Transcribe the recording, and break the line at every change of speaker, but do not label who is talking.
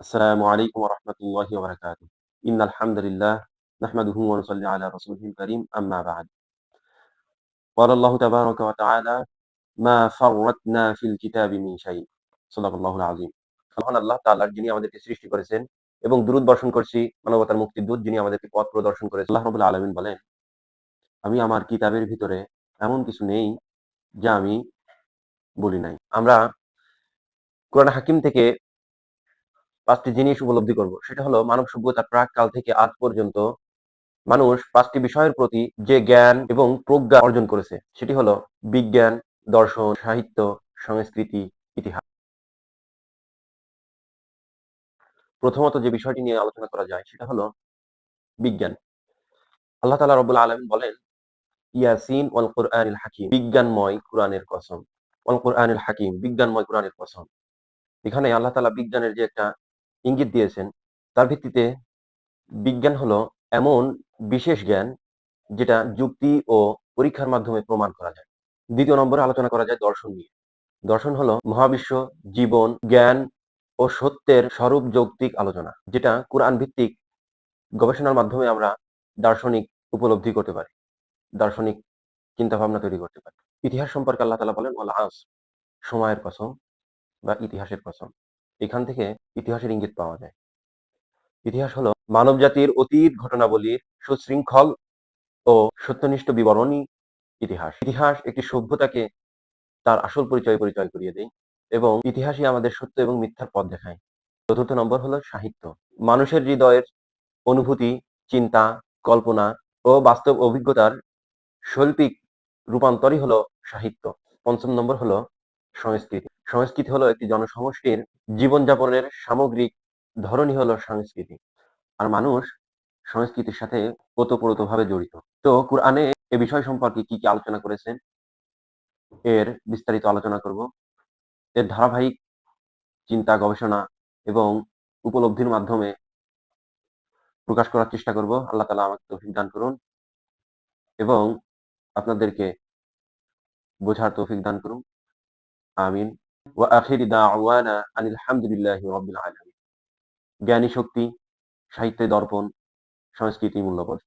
السلام عليكم ورحمة الله وبركاته إن الحمد لله نحمده ونصلي على رسوله الكريم أما بعد قال الله تبارك وتعالى ما فرطنا في الكتاب من شيء صدق الله العظيم মহান আল্লাহ তাআলা যিনি আমাদেরকে সৃষ্টি করেছেন এবং দুরূদ বর্ষণ করছি মানবতার মুক্তির দূত যিনি আমাদেরকে পথ প্রদর্শন করেছেন আল্লাহ রাব্বুল আলামিন বলেন আমি আমার কিতাবের ভিতরে এমন কিছু নেই যা আমি বলি নাই আমরা কোরআন হাকিম থেকে পাঁচটি জিনিস উপলব্ধি করব। সেটা হলো মানব সভ্যতার প্রাককাল থেকে আজ পর্যন্ত মানুষ পাঁচটি বিষয়ের প্রতি যে জ্ঞান এবং প্রজ্ঞা অর্জন করেছে, সেটি হলো বিজ্ঞান, দর্শন, সাহিত্য, সংস্কৃতি, ইতিহাস। প্রথমত যে বিষয়টি নিয়ে আলোচনা করা যায়, সেটা হলো বিজ্ঞান। আল্লাহ তালা রবুল আলম বলেন, ইয়াসিন ওয়াল কোরআনিল হাকিম, বিজ্ঞানময় কোরআনের কসম। ওয়াল কোরআনিল হাকিম, বিজ্ঞানময় কোরআনের কসম। এখানে আল্লাহ তালা বিজ্ঞানের যে একটা ইঙ্গিত দিয়েছেন। তার ভিত্তিতে বিজ্ঞান হলো এমন বিশেষ জ্ঞান যেটা যুক্তি ও পরীক্ষার মাধ্যমে প্রমাণ করা যায়। দ্বিতীয় নম্বরে আলোচনা করা যায় দর্শন নিয়ে। দর্শন হলো মহাবিশ্ব, জীবন, জ্ঞান ও সত্যের স্বরূপ যৌক্তিক আলোচনা, যেটা কোরআন ভিত্তিক গবেষণার মাধ্যমে আমরা দার্শনিক উপলব্ধি করতে পারি, দার্শনিক চিন্তা ভাবনা তৈরি করতে পারি। ইতিহাস সম্পর্কে আল্লাহ তালা বলেন ওলা আস, সময়ের কসম বা ইতিহাসের কসম। এখান থেকে ইতিহাসের ইঙ্গিত পাওয়া যায়। ইতিহাস হলো মানব জাতির অতীত ঘটনাবলীর সুশৃঙ্খল ও সত্যনিষ্ঠ বিবরণী ইতিহাস। ইতিহাস একটি সভ্যতাকে তার আসল পরিচয় পরিচয় করিয়ে দেয় এবং ইতিহাসই আমাদের সত্য এবং মিথ্যার পথ দেখায়। চতুর্থ নম্বর হলো সাহিত্য। মানুষের হৃদয়ের অনুভূতি, চিন্তা, কল্পনা ও বাস্তব অভিজ্ঞতার শৈল্পিক রূপান্তরই হলো সাহিত্য। পঞ্চম নম্বর হলো সংস্কৃতি। সংস্কৃতি হলো একটি জনসমষ্টির জীবনযাপনের সামগ্রিক ধরনই হলো সংস্কৃতি। আর মানুষ সংস্কৃতির সাথে ওতপ্রোতভাবে জড়িত। তো কোরআনে এ বিষয় সম্পর্কে কি কি আলোচনা করেছেন? এর বিস্তারিত আলোচনা করব। এর ধারাবাহিক চিন্তা, গবেষণা এবং উপলব্ধির মাধ্যমে প্রকাশ করার চেষ্টা করব। আল্লাহ তালা আমাকে তৌফিক দান করুন এবং আপনাদেরকে বোঝার তৌফিক দান করুন। আমিন। ওয়া আখির দাওয়ানা আনিল হামদুলিল্লাহি রাব্বিল আলামিন। জ্ঞানী শক্তি সাহিত্যে দর্পণ সংস্কৃতি মূল্যবোধ।